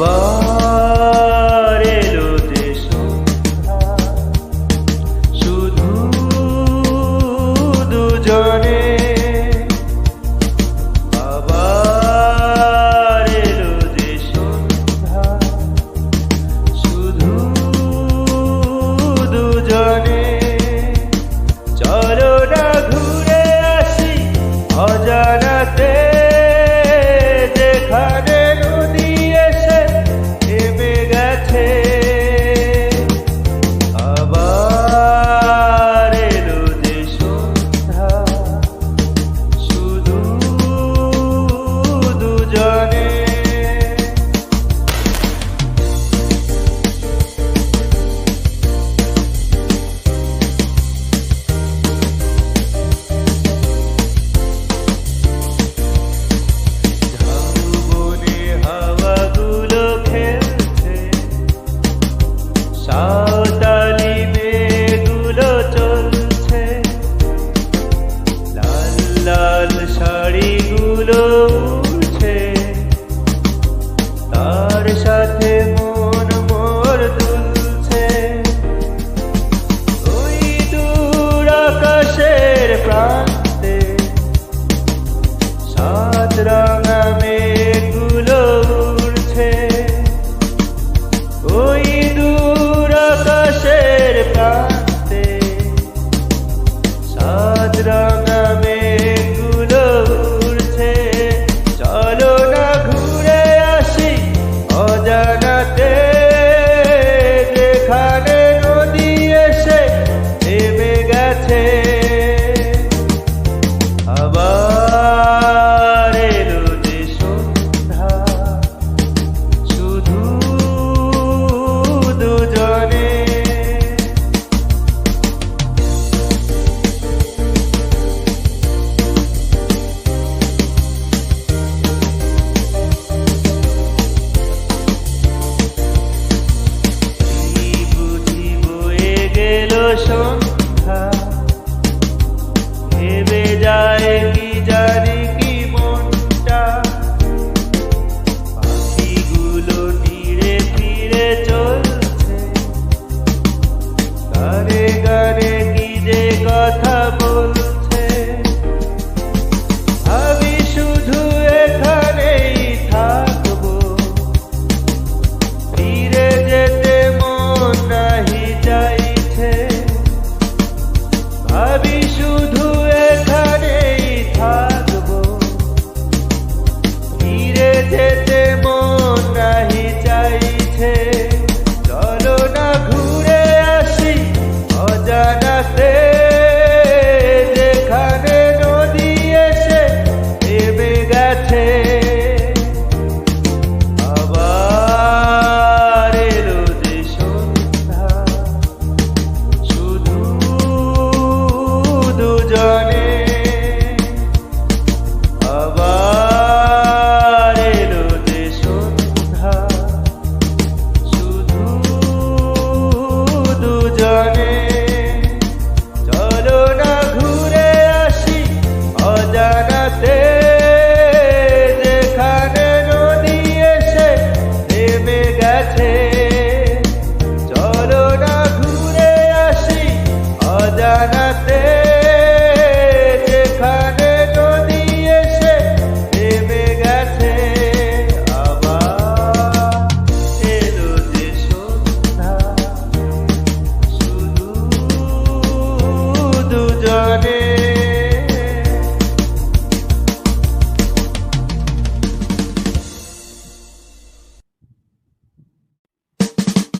Love. Santali মেয়েগুলো চলছে। লাল লাল শাড়িগুলো উঠছে তার সাথে মন মোর দুলছে ওই দূর আকাশের প্রাণ it up. paixão